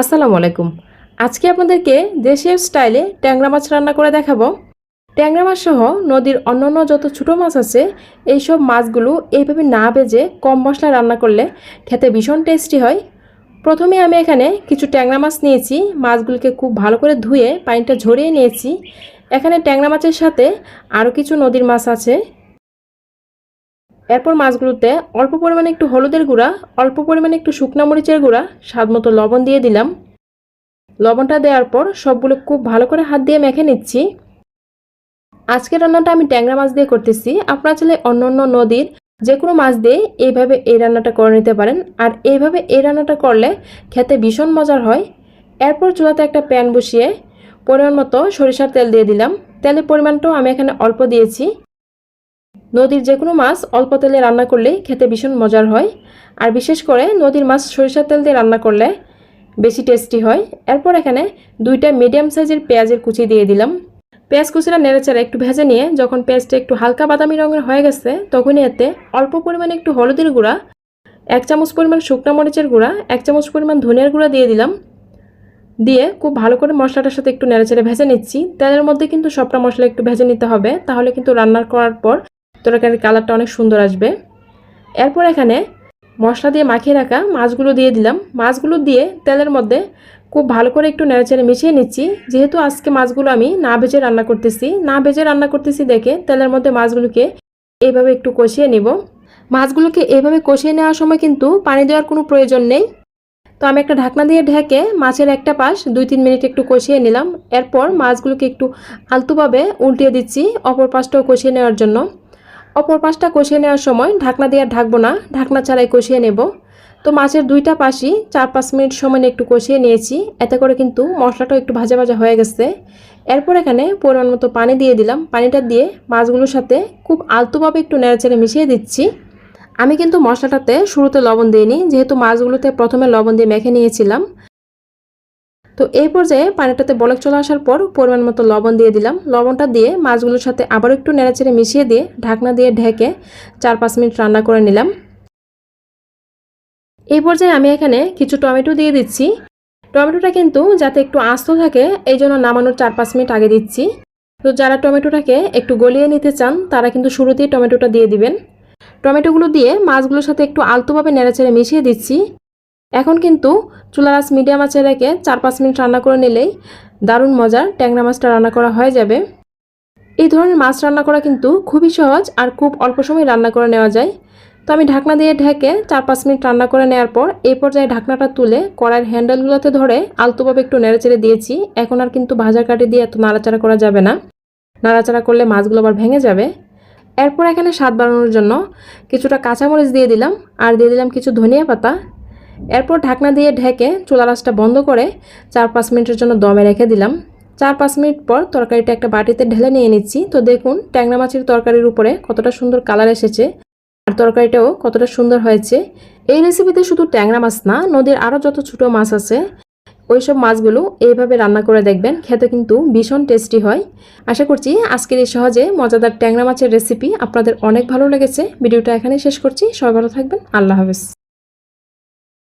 আসসালামু আলাইকুম। আজকে আপনাদেরকে দেশের স্টাইলে ট্যাংরা মাছ রান্না করে দেখাবো। ট্যাংরা মাছ সহ নদীর অন্যান্য যত ছোটো মাছ আছে, এইসব মাছগুলো এইভাবে না ভেজে কম মশলা রান্না করলে খেতে ভীষণ টেস্টি হয়। প্রথমে আমি এখানে কিছু ট্যাংরা মাছ নিয়েছি, মাছগুলোকে খুব ভালো করে ধুয়ে পানিটা ঝরিয়ে নিয়েছি। এখানে ট্যাংরা মাছের সাথে আরও কিছু নদীর মাছ আছে। এরপর মাছগুলোতে অল্প পরিমাণে একটু হলুদের গুঁড়া, অল্প পরিমাণে একটু শুকনা মরিচের গুঁড়া, স্বাদ মতো লবণ দিয়ে দিলাম। লবণটা দেওয়ার পর সবগুলো খুব ভালো করে হাত দিয়ে মেখে নিচ্ছি। আজকের রান্নাটা আমি ট্যাংরা মাছ দিয়ে করতেছি। আপনারা চাইলে অন্য অন্য নদীর যে কোনো মাছ দিয়ে এইভাবে এই রান্নাটা করে নিতে পারেন। আর এইভাবে এই রান্নাটা করলে খেতে ভীষণ মজার হয়। এরপর চুলাতে একটা প্যান বসিয়ে পরিমাণ মতো সরিষার তেল দিয়ে দিলাম। তেলের পরিমাণটাও আমি এখানে অল্প দিয়েছি। নদীর যে কোনো মাছ অল্প তেলে রান্না করলেই খেতে ভীষণ মজার হয়। আর বিশেষ করে নদীর মাছ সরিষার তেল দিয়ে রান্না করলে বেশি টেস্টি হয়। এরপর এখানে দুইটা মিডিয়াম সাইজের পেঁয়াজের কুচি দিয়ে দিলাম। পেঁয়াজ কুচিটা নেড়েচেড়ে একটু ভেজে নিয়ে যখন পেঁয়াজটা একটু হালকা বাদামি রঙের হয়ে গেছে, তখনই এতে অল্প পরিমাণে একটু হলুদের গুঁড়া, এক চামচ পরিমাণ শুকনা মরিচের গুঁড়া, এক চামচ পরিমাণ ধনিয়ার গুঁড়া দিয়ে দিলাম। দিয়ে খুব ভালো করে মশলাটার সাথে একটু নেড়েচেড়ে ভেজে নিচ্ছি। তেলের মধ্যে কিন্তু সবটা মশলা একটু ভেজে নিতে হবে, তাহলে কিন্তু রান্না করার পর তরকারির কালারটা অনেক সুন্দর আসবে। এরপর এখানে মশলা দিয়ে মাখিয়ে রাখা মাছগুলো দিয়ে দিলাম। মাছগুলো দিয়ে তেলের মধ্যে খুব ভালো করে একটু নেড়েচেড়ে মিশিয়ে নিচ্ছি। যেহেতু আজকে মাছগুলো আমি না ভেজে রান্না করতেছি, না ভেজে রান্না করতেছি দেখে তেলের মধ্যে মাছগুলোকে এইভাবে একটু কষিয়ে নিব। মাছগুলোকে এইভাবে কষিয়ে নেওয়ার সময় কিন্তু পানি দেওয়ার কোনো প্রয়োজন নেই। তো আমি একটা ঢাকনা দিয়ে ঢেকে মাছের একটা পাশ দুই তিন মিনিট একটু কষিয়ে নিলাম। এরপর মাছগুলোকে একটু আলতুভাবে উল্টিয়ে দিচ্ছি, অপর পাশটাও কষিয়ে নেওয়ার জন্য। অপর পাশটা কষিয়ে নেওয়ার সময় ঢাকনা দিয়ে ঢাকবো না, ঢাকনা ছাড়াই কষিয়ে নেব। তো মাছের দুইটা পাশি চার পাঁচ মিনিট সময় একটু কষিয়ে নিয়েছি, এতে করে কিন্তু মশলাটাও একটু ভাজা ভাজা হয়ে গেছে। এরপর এখানে পরিমাণ মতো পানি দিয়ে দিলাম, পানিটা দিয়ে মাছগুলোর সাথে খুব আলতোভাবে একটু নেড়েচেড়ে মিশিয়ে দিচ্ছি। আমি কিন্তু মশলাটাতে শুরুতে লবণ দিইনি, যেহেতু মাছগুলোতে প্রথমে লবণ দিয়ে মেখে নিয়েছিলাম। তো এই পর্যায়ে পানিটাতে বলক চলে আসার পর পরিমাণ মতো লবণ দিয়ে দিলাম। লবণটা দিয়ে মাছগুলোর সাথে আবার একটু নেড়েচেড়ে মিশিয়ে দিয়ে ঢাকনা দিয়ে ঢেকে চার পাঁচ মিনিট রান্না করে নিলাম। এই পর্যায়ে আমি এখানে কিছু টমেটো দিয়ে দিচ্ছি। টমেটোটা কিন্তু যাতে একটু আস্ত থাকে, এই জন্য নামানোর চার পাঁচ মিনিট আগে দিচ্ছি। তো যারা টমেটোটাকে একটু গলিয়ে নিতে চান, তারা কিন্তু শুরুতেই টমেটোটা দিয়ে দিবেন। টমেটোগুলো দিয়ে মাছগুলোর সাথে একটু আলতোভাবে নেড়েচেড়ে মিশিয়ে দিচ্ছি। এখন কিন্তু চুলা রাস মিডিয়াম আঁচে রেখে চার পাঁচ মিনিট রান্না করে নিলেই দারুণ মজার ট্যাংরা মাছটা রান্না করা হয়ে যাবে। এই ধরনের মাছ রান্না করা কিন্তু খুবই সহজ আর খুব অল্প সময় রান্না করে নেওয়া যায়। তো আমি ঢাকনা দিয়ে ঢেকে চার পাঁচ মিনিট রান্না করে নেওয়ার পর এই পর্যায়ে ঢাকনাটা তুলে কড়াইয়ের হ্যান্ডেলগুলোতে ধরে আলতোভাবে একটু নেড়েচেড়ে দিয়েছি। এখন আর কিন্তু ভাজা কাঠি দিয়ে এত নাড়াচাড়া করা যাবে না। নাড়াচাড়া করলে মাছগুলো আবার ভেঙে যাবে। এরপর এখানে স্বাদ বাড়ানোর জন্য কিছুটা কাঁচামরিচ দিয়ে দিলাম। আর দিয়ে দিলাম কিছু ধনিয়া পাতা। এরপর ঢাকনা দিয়ে ঢেকে চুলা রাসটা বন্ধ করে চার পাঁচ মিনিটের জন্য দমে রেখে দিলাম। চার পাঁচ মিনিট পর তরকারিটা একটা বাটিতে ঢেলে নিয়ে নিচ্ছি। তো দেখুন, ট্যাংরা মাছের তরকারির উপরে কতটা সুন্দর কালার এসেছে আর তরকারিটাও কতটা সুন্দর হয়েছে। এই রেসিপিতে শুধু ট্যাংরা মাছ না, নদীর আরও যত ছোটো মাছ আছে ওই সব মাছগুলো এইভাবে রান্না করে দেখবেন। খেতে কিন্তু ভীষণ টেস্টি হয়। আশা করছি আজকের এই সহজে মজাদার ট্যাংরা মাছের রেসিপি আপনাদের অনেক ভালো লেগেছে। ভিডিওটা এখানেই শেষ করছি। সবাই ভালো থাকবেন। আল্লাহ হাফেজ।